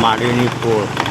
માંડવીની પોળ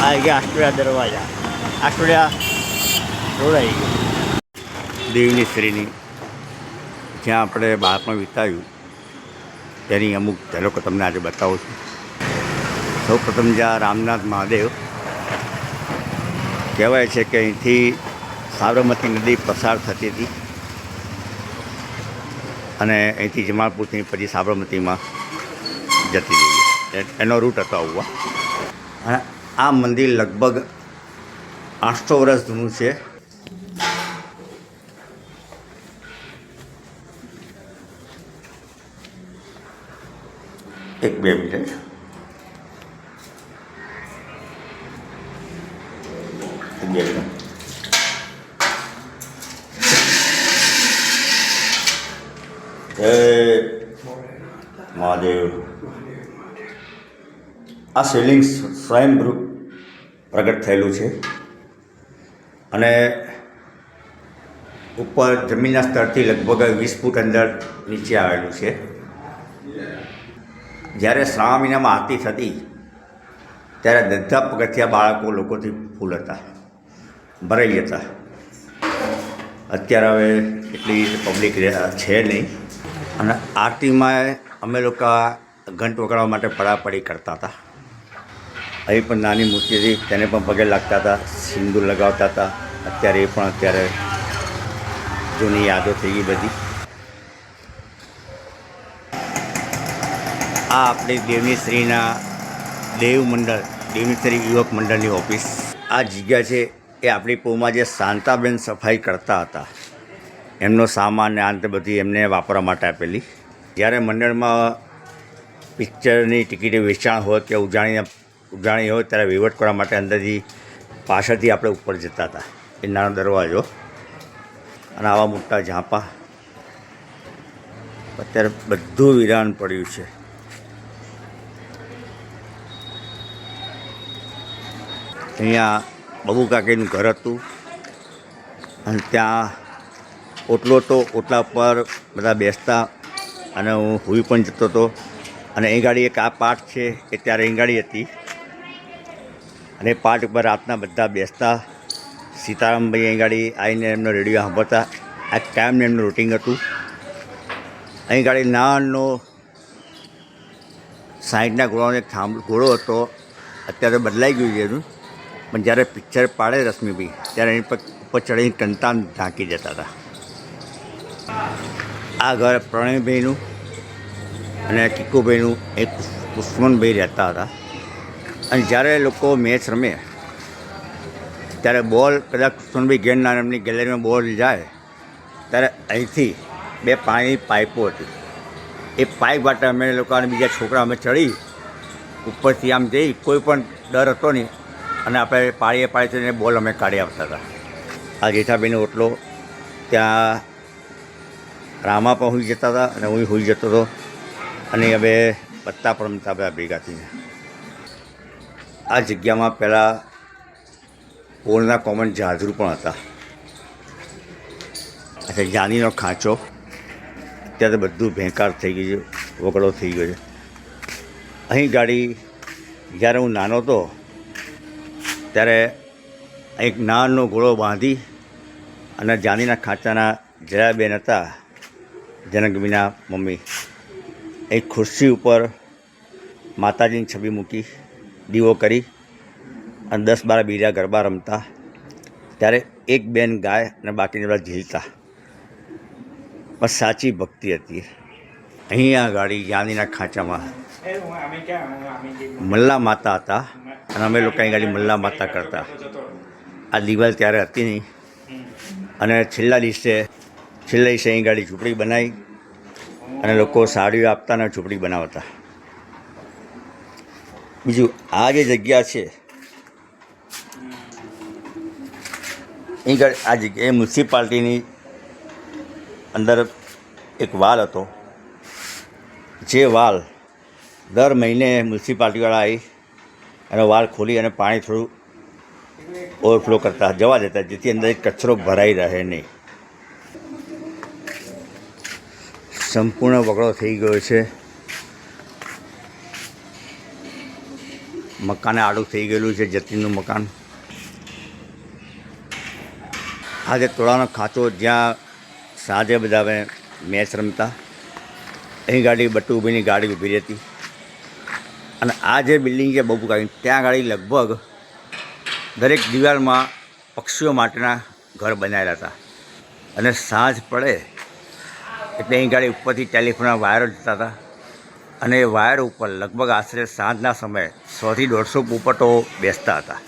આ ગયા આસ્ટોડિયા દરવાજા. આસ્ટોડિયા રોડ આવી દેવની શ્રીની. જ્યાં આપણે બાળપણ વિતાવ્યું. તેની અમુક ઝલકો તમને આજે બતાવું છું. સૌ પ્રથમ જ્યાં રામનાથ મહાદેવ કહેવાય છે કે અહીંથી સાબરમતી નદી પસાર થતી હતી અને અહીંથી જમાલપુરથી પછી સાબરમતીમાં જતી રહી એનો રૂટ હતો આવવા અને આ મંદિર લગભગ આઠસો વર્ષ જૂનું છે. એક બે મિનિટ એક મહાદેવ. આ શિવલિંગ સ્વયંભૂ પ્રગટ થયેલું છે. અને ઉપર જમીનના સ્તરથી લગભગ વીસ ફૂટ અંદર નીચે આવેલું છે. જ્યારે શ્રાવણ મહિનામાં આરતી થતી, ત્યારે બધા પગથિયા બાળકો લોકોથી ફૂલ હતા, ભરાઈ જતા. અત્યારે હવે એટલી પબ્લિક છે નહીં. અને આરતીમાં અમે લોકો ઘંટ વગાડવા માટે પડાપડી કરતા હતા. અહીં પણ નાની મૂર્તિ હતી, તેને પણ પગે લાગતા હતા, સિંદૂર લગાવતા હતા. અત્યારે એ પણ અત્યારે જૂની યાદો થઈ ગઈ બધી. આ આપણી દેવની શ્રીના દેવ મંડળ દેવની શ્રી યુવક મંડળની ઓફિસ. આ જગ્યા છે, એ આપણી પોમાં જે શાંતાબેન સફાઈ કરતા હતા. એમનો સામાન ને અંત બધી એમને વાપરવા માટે આપેલી. જ્યારે મંડળમાં પિક્ચરની ટિકિટ વેચાણ હોય કે ઉજાણી ઉજાણી હોય ત્યારે વહીવટ કરવા માટે અંદરથી પાછળથી આપણે ઉપર જતા હતા. એ નાનો દરવાજો અને આવા મોટા ઝાંપા. અત્યારે બધું વિરાન પડ્યું છે. અહીંયા બબુ કાકીનું ઘર હતું. અને ત્યાં ઓટલો તો ઓટલા પર બધા બેસતા અને હું હુઈ પણ જતો હતો. અને એ ગાડી એક આ પાઠ છે એ ત્યારે એ ગાડી હતી. અને પાઠ ઉપર રાતના બધા બેસતા. સીતારામભાઈ અહીં ગાડી આવીને એમનો રેડિયો સાંભળતા. આ કાયમને એમનું રૂટિંગ હતું. અહીં ગાડી નાનો સાઈડના ઘોડાનો એક ઘોડો હતો. અત્યારે બદલાઈ ગયું છે એનું. પણ જ્યારે પિક્ચર પાડે રશ્મિભાઈ ત્યારે એની પર ઉપર ચડીને ટંટાન ઢાંકી જતા હતા. આ ઘર પ્રણયભાઈનું અને કિકુભાઈનું એક પુષ્મનભાઈ રહેતા હતા. અને જ્યારે લોકો મેચ રમે, ત્યારે બોલ કદાચ કૃષ્ણભાઈ ગેરના એમની ગેલેરીમાં બોલ જાય, ત્યારે અહીંથી બે પાણીની પાઇપો હતી. એ પાઇપ માટે અમે લોકો અને બીજા છોકરા અમે ચડી ઉપરથી આમ જઈ, કોઈ પણ ડર હતો નહીં. અને આપણે પાળીએ પાળી થઈને બોલ અમે કાઢી આપતા હતા. આ જેઠાબેનો ઓટલો ત્યાં રામા પણ હોઈ જતા હતા અને હું હોઈ જતો હતો. અને હવે પત્તા પણ રમતા બધા ભેગા થઈને. આ જગ્યામાં પહેલાં પોળના કોમન જાજરૂ પણ હતા. એટલે જાનીનો ખાંચો. અત્યારે બધું ભેંકાર થઈ ગયું છે, વગડો થઈ ગયો છે. અહીં ગાડી, જ્યારે હું નાનો હતો ત્યારે એક નાનો ઘોડો બાંધી અને જાનીના ખાંચાના જયાબેન હતા જનકબીના મમ્મી, એક ખુરશી ઉપર માતાજીની છબી મૂકી, દીવો કરી અને દસ બાર બીજા ગરબા રમતા. ત્યારે એક બેન ગાય અને બાકીને બધા ઝીલતા. બસ સાચી ભક્તિ હતી. અહીં આ ગાડી જાનીના ખાંચામાં મલ્લા માતા હતા અને અમે લોકો અહીં ગાડી મલ્લા માતા કરતા. આ દિવાલ ત્યારે હતી નહીં. અને છેલ્લા દિવસે છેલ્લા દિવસે અહીં ગાડી ઝૂંપડી બનાવી અને લોકો સાડીઓ આપતા અને ઝૂંપડી બનાવતા. બીજું, આ જે જગ્યા છે અહીં આ જગ્યા, એ મ્યુનિસિપાલિટીની અંદર એક વાલ હતો. જે વાલ દર મહિને મ્યુનિસિપાલિટીવાળા આવી અને વાલ ખોલી અને પાણી થોડું ઓવરફ્લો કરતા, જવા દેતા, જેથી અંદર કચરો ભરાઈ રહે નહીં. સંપૂર્ણ વગડો થઈ ગયો છે. મકાને આડું થઈ ગયેલું છે, જતીનનું મકાન. આજે તોળાનો ખાંચો જ્યાં સાંજે બધા મેચ રમતા. અહીં ગાડી બટ્ટુભાઈની ગાડી ઊભી રહેતી. અને આ જે બિલ્ડિંગ છે બહુ ગાડી, ત્યાં ગાડી લગભગ દરેક દિવાલમાં પક્ષીઓ માટેના ઘર બનાવેલા હતા. અને સાંજ પડે એટલે અહીં ગાડી ઉપરથી ટેલિફોનના વાયરો જતા હતા. અને એ વાયર ઉપર લગભગ આશરે સાંજના સમયે સોથી દોઢસો પોપટો બેસતા હતા.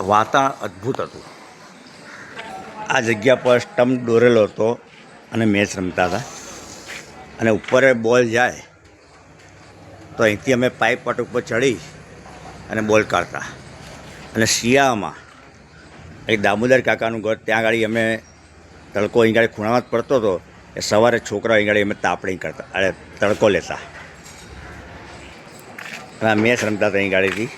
વાતાવરણ અદ્ભુત હતું. આ જગ્યા પર સ્ટમ્પ દોરેલો હતો અને મેચ રમતા હતા. અને ઉપર બોલ જાય તો અહીંથી અમે પાઇપ પટ ઉપર ચડી અને બોલ કાઢતા. અને શિયાળામાં એ દામોદર કાકાનું ઘર, ત્યાં આગળ અમે તડકો અહીં ગાડી ખૂણામાં જ પડતો હતો, એ સવારે છોકરા અહીં ગાડી અમે તાપણી કરતા, અરે તડકો લેતા. અને મેચ રમતા હતા અહીં ગાડીથી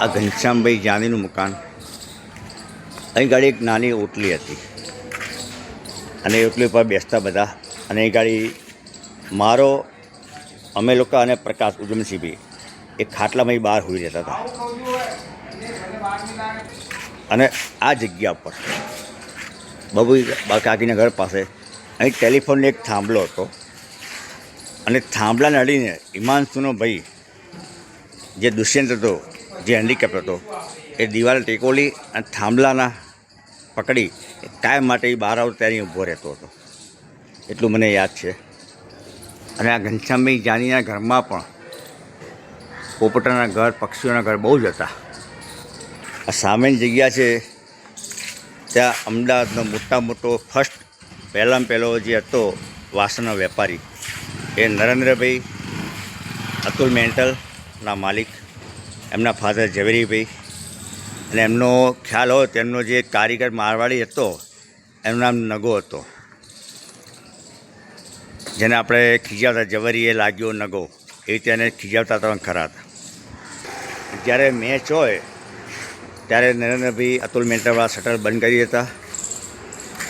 આ ઘનશ્યામભાઈ જાનીનું મકાન. અહીં ગાડી એક નાની ઓટલી હતી. અને એ ઓટલી ઉપર બેસતા બધા. અને એ ગાડી મારો, અમે લોકો અને પ્રકાશ ઉજમસિંહભાઈ એ ખાટલામાં બહાર હોઈ રહેતા હતા. અને આ જગ્યા ઉપર બબુ કાકીના ઘર પાસે અહીં ટેલિફોનનો એક થાંભલો હતો. અને થાંભલાને અડીને હિમાંશુનો ભાઈ જે દુષ્યંત હતો, જે હેન્ડીકેપ હતો, એ દિવાલ ટેકોલી અને થાંભલાના પકડી કાયમ માટે એ બહાર આવતો ત્યારે ઊભો રહેતો હતો. એટલું મને યાદ છે. અને આ ઘનશ્યામભાઈ જાનીના ઘરમાં પણ પોપટાના ઘર, પક્ષીઓના ઘર બહુ જ હતા. આ સામેની જગ્યા છે, ત્યાં અમદાવાદનો મોટા મોટો ફર્સ્ટ પહેલાં પહેલો જે હતો વાસણનો વેપારી, એ નરેન્દ્રભાઈ અતુલ મેન્ટલના માલિક, એમના ફાધર ઝવેરીભાઈ. અને એમનો ખ્યાલ હોય તેમનો જે કારીગર મારવાડી હતો, એનું નામ નગો હતો. જેને આપણે ખીજાવતા જવરીએ લાગ્યો નગો, એ રીતે એને ખીજાવતા હતા ખરા હતા. જ્યારે મેચ હોય, ત્યારે નરેન્દ્રભાઈ અતુલ મેન્ટરવાળા શટર બંધ કરી દેતા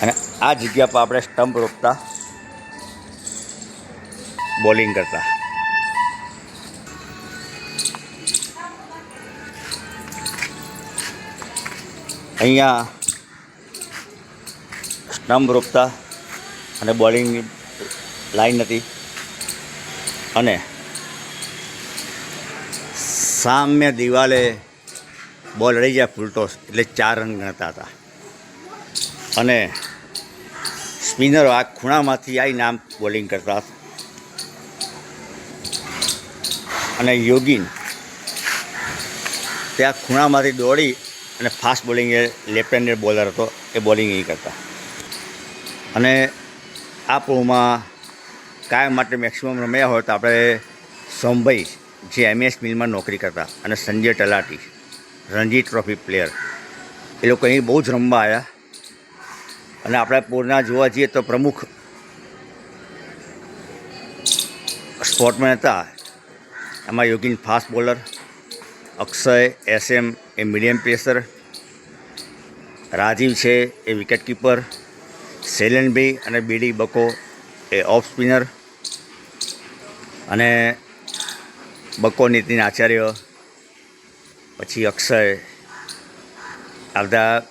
અને આ જગ્યા પર આપણે સ્ટમ્પ રોપતા બોલિંગ કરતા. અહીંયા સ્ટમ્પ રોપતા અને બોલિંગની લાઈન હતી અને સામે દિવાલે બોલ અડી જાય ફૂલટોસ એટલે ચાર રન ગણતા હતા. અને સ્પિનરો આ ખૂણામાંથી આવીને આમ બોલિંગ કરતા હતા. અને યોગીન ત્યાં ખૂણામાંથી દોડી અને ફાસ્ટ બોલિંગ એ લેફ્ટ હેન્ડેડ બોલર હતો, એ બોલિંગ એ કરતા. અને આ પૂળમાં કાયમ માટે મેક્સિમમ રમ્યા હોય તો આપણે સોમભાઈ, જે એમએસ મિલમાં નોકરી કરતા અને સંજય તલાટી, રણજી ટ્રોફી પ્લેયર એ લોકો અહીં બહુ જ રમવા આવ્યા અને આપણે પૂરના જોવા જઈએ તો પ્રમુખ સ્પોર્ટમેન હતા. એમાં Yogin fast bowler Akshay S M એ મીડિયમ પેસર રાજીવ છે, એ વિકેટ કીપર શૈલેનભાઈ અને બીડી બકો, એ ઓફ સ્પિનર અને બકો નીતિન આચાર્ય, પછી અક્ષય, આ બધા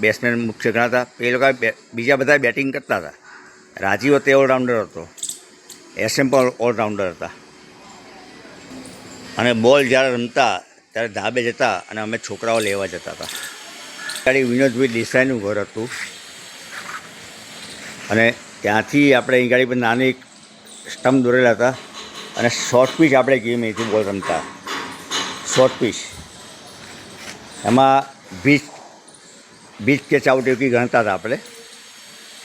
બેટ્સમેન મુખ્ય ગણાતા એ લોકો બીજા બધા બેટિંગ કરતા હતા. રાજીવ તે ઓલરાઉન્ડર હતો. એસએમ પણ ઓલરાઉન્ડર હતા. અને બોલ જ્યારે રમતા, ત્યારે ધાબે જતા અને અમે છોકરાઓ લેવા જતા હતા. ત્યારે વિનોદભાઈ દેસાઈનું ઘર હતું. અને ત્યાંથી આપણે અહીં ગાડી પર નાની એક સ્ટમ્પ દોરેલા હતા અને શોર્ટ પીચ આપણે ગેમ એથી બોલ રમતા. શોર્ટ પીચ એમાં બીચ બીચ કે ચાઉટ એવી ગણતા હતા આપણે.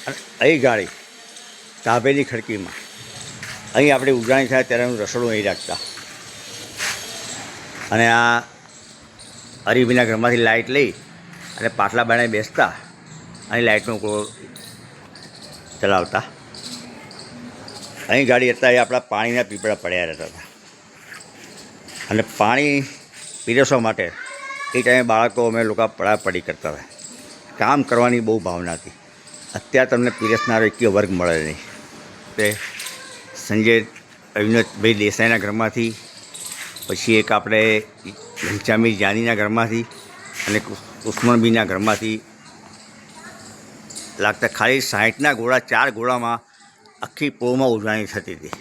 અને અહીં ગાડી તાભેલી ખડકીમાં. અહીં આપણે ઉજાણી થાય ત્યારે એનું રસોડું અહીં રાખતા. અને આ અરીબીના ઘરમાંથી લાઇટ લઈ અને પાટલા બાણે બેસતા. અને લાઇટનો ચલાવતા. અહીં ગાડી હતા એ આપણા પાણીના પીપળા પડ્યા રહેતા હતા. અને પાણી પીરસવા માટે એ ટાઈમે બાળકો અમે લોકો પડાપડી કરતા હતા. કામ કરવાની બહુ ભાવના હતી. અત્યારે તમને પીરસનારો એક વર્ગ મળે નહીં. તે સંજય, અવિનોદભાઈ દેસાઈના ઘરમાંથી, પછી એક આપણે ઘનશ્યામી જાનીના ઘરમાંથી અને ઉસ્માનબીના ઘરમાંથી. લાગતા ખાલી સાહીઠના ગોળા, ચાર ઘોડામાં આખી પોમાં ઉજવણી થતી હતી.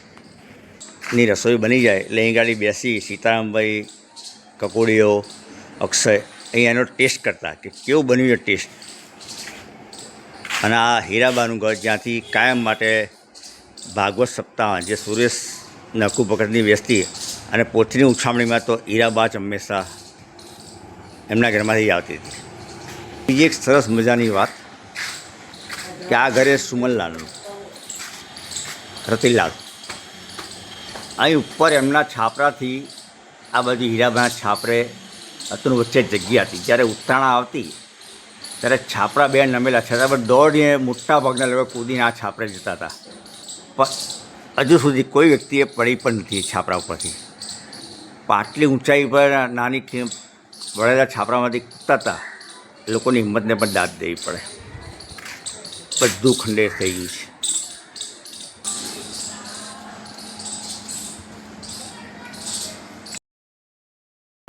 ની રસોઈ બની જાય એટલે અહીં ગાડી બેસી, સીતારામભાઈ, કકોડીઓ, અક્ષય અહીં એનો ટેસ્ટ કરતા કે કેવું બન્યું છે ટેસ્ટ અને આ હીરાબાનું ઘર જ્યાંથી કાયમ માટે ભાગવત સપ્તાહ જે સુરેશ નકુ પકડની બેસતી અને પોતની ઉછામણીમાં તો હીરાબા જ હંમેશા એમના ઘરમાંથી આવતી હતી. બીજી એક સરસ મજાની વાત કે આ ઘરે સુમનલાલનું. રતિલાલ. અહીં ઉપર એમના છાપરાથી આ બધી હીરાબાના છાપરે અતુર વચ્ચે જગ્યા હતી. જ્યારે ઉત્તરાયણ આવતી, ત્યારે છાપરા બે નમેલા છતાં પણ દોડીને મોટા ભાગના લોકો કૂદીને આ છાપરે જતા હતા. પણ હજુ સુધી કોઈ વ્યક્તિએ પડી પણ નથી છાપરા ઉપરથી. પાટલી ઊંચાઈ પર નાની વળેલા છાપરામાંથી કૂદતા હતા, લોકોની હિંમતને પણ દાદ દેવી પડે. બધું ખંડેર થઈ ગયું છે.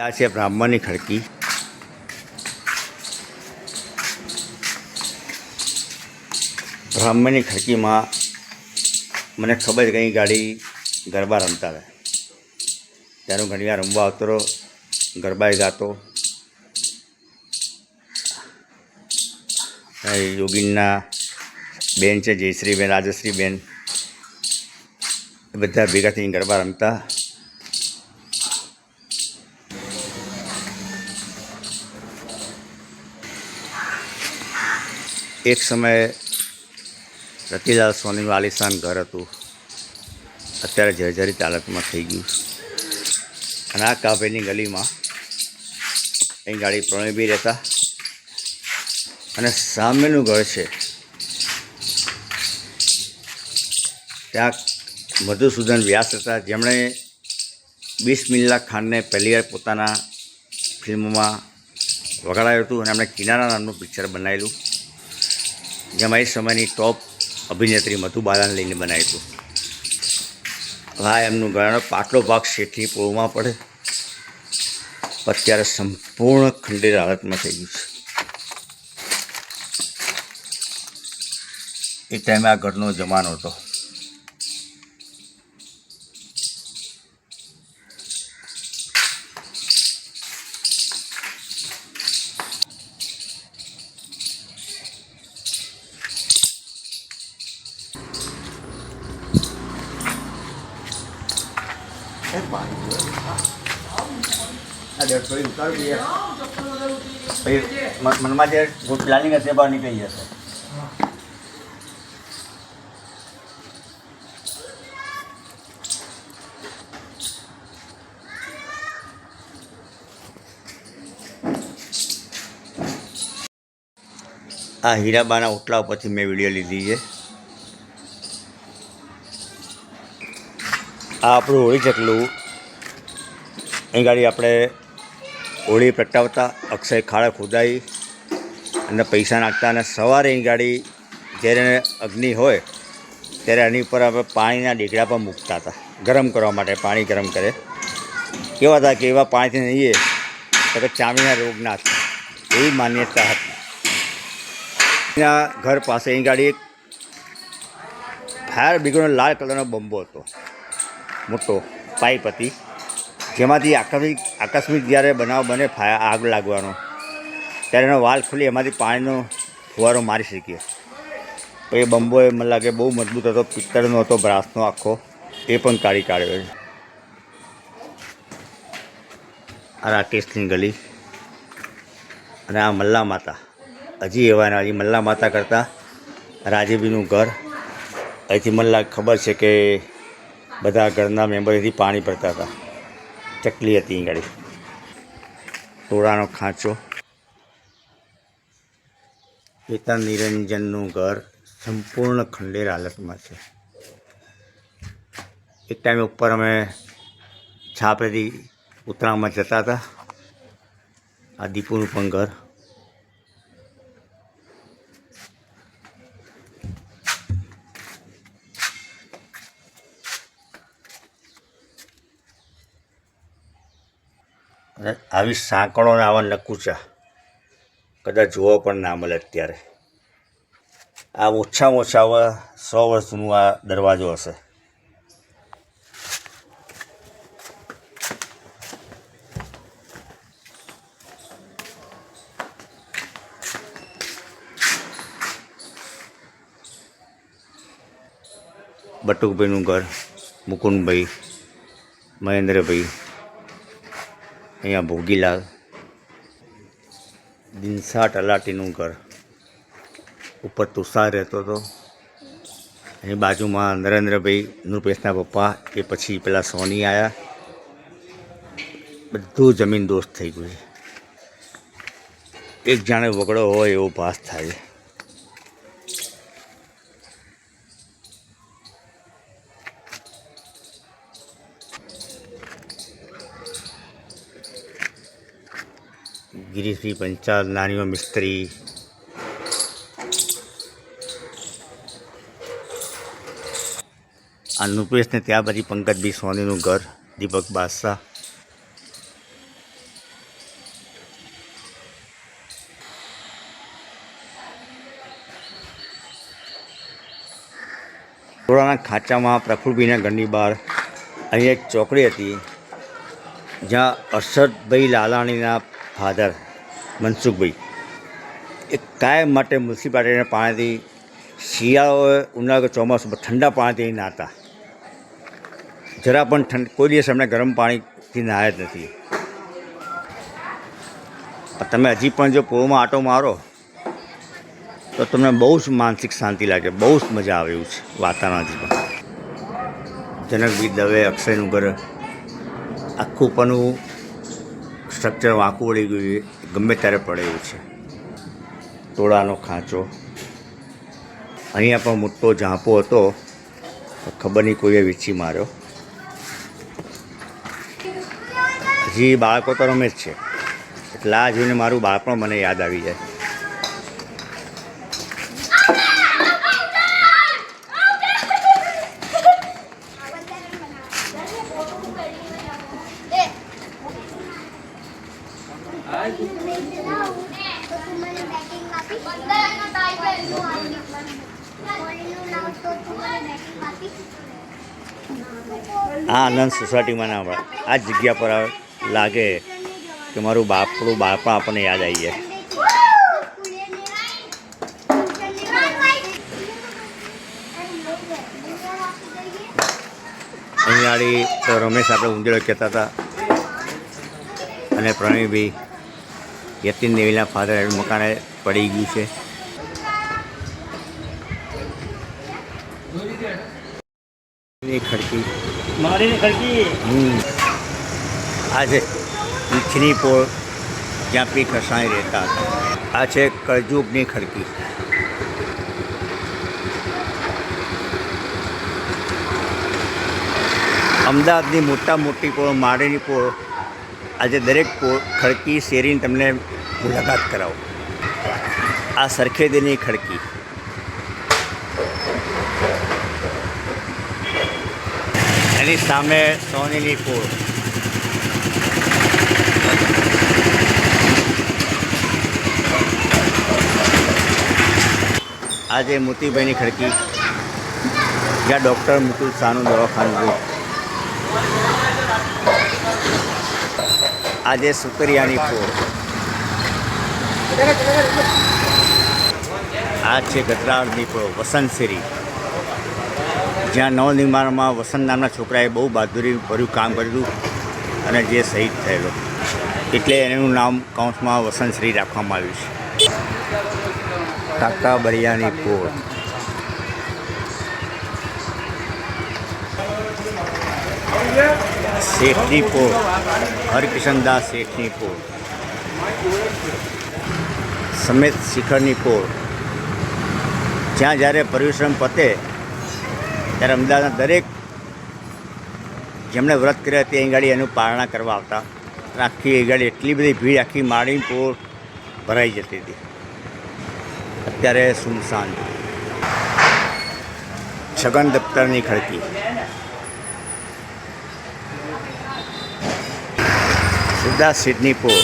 આ છે બ્રાહ્મણની ખડકી. બ્રાહ્મણની ખડકીમાં મને ખબર જ કે ગાડી ગરબા રમતા હતા. ત્યારે હું ઘણી વાર રમવા આવતો રહ્યો, ગરબાએ ગાતો. યોગીનના બેન છે, જયશ્રીબેન, રાજશ્રીબેન. બધા ભેગા થઈને ગરબા રમતા. એક સમયે રતિલાલ સોનીનું આલિશાન ઘર હતું. અત્યારે જર્જરિત હાલતમાં થઈ ગયું. અને આ કાભેની ગલીમાં અહીં ગાડી પ્રણયબી રહેતા. અને સામેનું ઘર છે. ત્યાં મધુસૂદન વ્યાસ હતા. જેમણે બિસ્મિલ્લા ખાનને પહેલી વાર પોતાના ફિલ્મમાં વગાડાયું હતું અને એમણે કિનારા નામનું પિક્ચર બનાવેલું. જેમાં સમયની ટોપ અભિનેત્રી મધુબાલાને લઈને બનાવ્યું હતું. હા, એમનું ઘરનો પાટલો ભાગ શેઠની પોળમાં પડે. અત્યારે સંપૂર્ણ ખંડેર હાલતમાં થઈ ગયું છે. એ ટાઈમે આ ઘરનો જમાનો હતો. પછી મનમાં જે પ્લાનિંગ હશે બહાર નીકળી જશે. આ હીરાબાના ઓટલા ઉપરથી મેં વીડિયો લીધી છે. આ આપણું હોળી ચકલું. એ ગાડી આપણે હોળી પ્રગટાવતા અક્ષય ખાડા ખોદાઈ અને પૈસા નાખતા અને સવારે અહીં ગાડી જ્યારે અગ્નિ હોય, ત્યારે એની ઉપર આપણે પાણીના ડીકડા પણ મૂકતા હતા. ગરમ કરવા માટે, પાણી ગરમ કરે. કેવા હતા કે એવા પાણીથી નહીએ, તો કે ચામડીના રોગ ના થાય. એવી માન્યતા હતી. એના ઘર પાસે એની ગાડી એક ફાયર બ્રિગેડનો લાલ કલરનો બંબો હતો. મોટો પાઇપ હતી. જેમાંથી આકસ્મિક આકસ્મિક જ્યારે બનાવ બને આગ લાગવાનો, ત્યારે એનો વાલ ખુલી એમાંથી પાણીનો ફુવારો મારી શકીએ. એ બંબો એ મને લાગે બહુ મજબૂત હતો, પિત્તળનો હતો, બ્રાસનો આખો, એ પણ કાઢી કાઢ્યો આ રાકેશની ગલી અને આ મલ્લા માતા. હજી એવાના હજી મલ્લા માતા કરતાં રાજીબીનું ઘર. અહીંથી મને ખબર છે કે બધા ઘરના મેમ્બરથી પાણી ભરતા હતા. ચકલી હતી અહીં ગાડી. ટોળાનો ખાંચો. પિતા નિરંજનનું ઘર સંપૂર્ણ ખંડેર હાલતમાં છે. એક ટાઈમે ઉપર અમે છાપેથી ઉત્તરાયણમાં જતા હતા. આ દીપુનું પણ ઘર. આવી સાંકળોને આવા નકુચા. કદાચ જોવા પણ ના મળે અત્યારે. આ ઓછામાં ઓછા હવે સો વર્ષનું આ દરવાજો હશે. બટુકભાઈનું ઘર, મુકુંદભાઈ, મહેન્દ્રભાઈ અહીંયા ભોગીલાલ દિનસા તલાટીનું ઘર ઉપર તુષાર રહેતો હતો. એની બાજુમાં નરેન્દ્રભાઈ નૃપેશના પપ્પા એ પછી પેલા સોની આવ્યા બધું જમીન દોસ્ત થઈ ગયું છે. એક જાણે વગડો હોય એવો ભાસ થાય છે. ગિરીશભાઈ પંચાલ, નાનીઓ મિસ્ત્રી. આ નુપેશને ત્યાં પછી પંકજભાઈ સોનીનું ઘર, દીપક બાદશાહ. થોડાના ખાંચામાં પ્રફુલભાઈના ઘરની બહાર અહીં એક ચોકડી હતી, જ્યાં અરશદભાઈ લાલાણીના ફાધર મનસુખભાઈ, એ કાયમ માટે મ્યુનિસિપાલિટીના પાણીથી શિયાળો ઉનાળો ચોમાસું ઠંડા પાણીથી નાહતા. જરા પણ ઠંડ, કોઈ દિવસ એમણે ગરમ પાણીથી નાહ્યા જ નથી. તમે હજી પણ જો પૂરમાં આટો મારો, તો તમને બહુ જ માનસિક શાંતિ લાગે, બહુ જ મજા આવે એવું છે વાતાવરણથી પણ. જનકભાઈ દવે, અક્ષયનું ઘર, આખું ઉપરનું સ્ટ્રક્ચર વાંકું વળી ગયું ગમે ત્યારે પડે એવું છે. ટોળાનો ખાંચો. અહીંયા પણ મોટો ઝાંપો હતો. ખબર નહીં કોઈએ વીછી માર્યો. હજી બાળકો તો રમે જ છે. એટલે આ જોઈને મારું બાળપણ મને યાદ આવી જાય. આ આનંદ સોસાયટીમાં ના આપણે આ જગ્યા પર લાગે કે મારું બાપડું બાળપણ આપણને યાદ આવી જાય. અહીંયાળી તો રમેશ આપણે ઊંધેડો કહેતા હતા. અને પ્રવીણભાઈ યતીન દેવીના ફાધર મકાને પડી ગયું છે. ખડકી. મારી ખડકી. આ છે ઈચ્છની પોળ જ્યાં પી ખસાઈ રહેતા હતા. આ છે કળજુગની ખડકી. અમદાવાદની મોટા મોટી પોળ માળીની પોળ આજે દરેક પોળ ખડકી શેરીને તમને મુલાકાત કરાવો. આ સરખેદીની ખડકી. એની સામે સોનીની પોળ આજે મોતીભાઈની ખડકી, જ્યાં ડૉક્ટર મુકુલ શાહનું દવાખાનું આજે સુતરિયાની પોળ આ છે ગતરાળની પોળ વસંત શેરી જ્યાં નવનિર્માણમાં વસંત નામના છોકરાએ બહુ બહાદુરી ભર્યું કામ કર્યું અને જે શહીદ થયેલો. એટલે એનું નામ કૌંસમાં વસંત શ્રી રાખવામાં આવ્યું છે. કાકા બરિયાની પોળ. શેઠની પોળ. હરકિશનદાસ શેઠની પોળ. સમેત શિખરની પોળ. જ્યાં જ્યારે પરિશ્રમ પતે ત્યારે અમદાવાદના દરેક જેમણે વ્રત કર્યા તે અહીં ગાડી એનું પારણા કરવા આવતા. આખી એ ગાડી એટલી બધી ભીડ, આખી માળી પોર ભરાઈ જતી હતી. અત્યારે સુમસાન. છગન દફતરની ખડકી. સુરદાસ સિડની પોર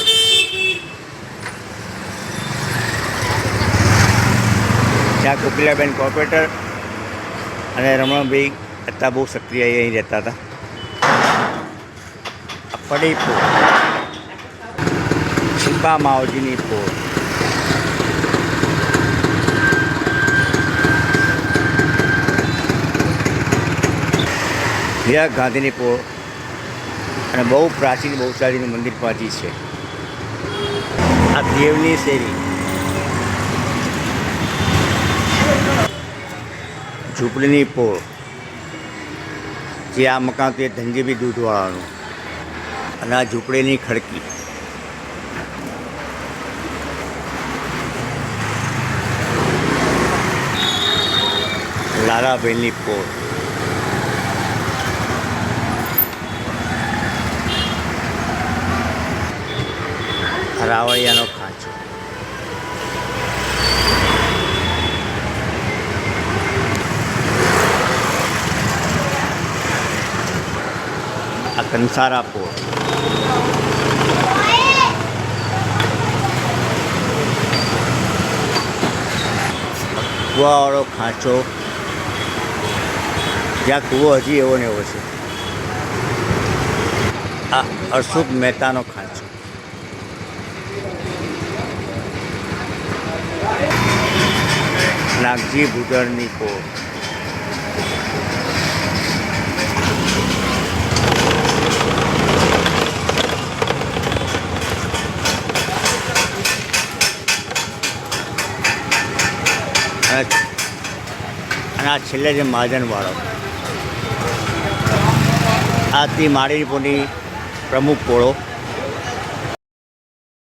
જ્યાં કોકિલાબેન કોર્પોરેટર અને રમણભાઈ હતા બહુ સક્રિય અહીં રહેતા હતા. પડી પોળ. છીપા માવજીની પોળ. વિરાટ ગાંધીની પોળ. અને બહુ પ્રાચીન બહુચરાજીનું મંદિર પ્રાચીન છે. આ દેવની શેરી. ઝૂંપડીની પોળ, જે આ મકાન તે ધનજીભી દૂધવાળાનું, અને આ ઝૂંપડીની ખડકી. લાલાભાઈની પોળ. રાવળિયાનો ખાંચો આ કંસારા પોળ કૂવાવાળો ખાંચો જ્યાં કૂવો હજી એવો ને એવો છે આ અશુભ મહેતાનો ખાંચો નાગજી ભૂદળની પોળ અને અને આ છેલ્લે છે મહાજનવાળો આથી માળીપુરની પ્રમુખ પોળો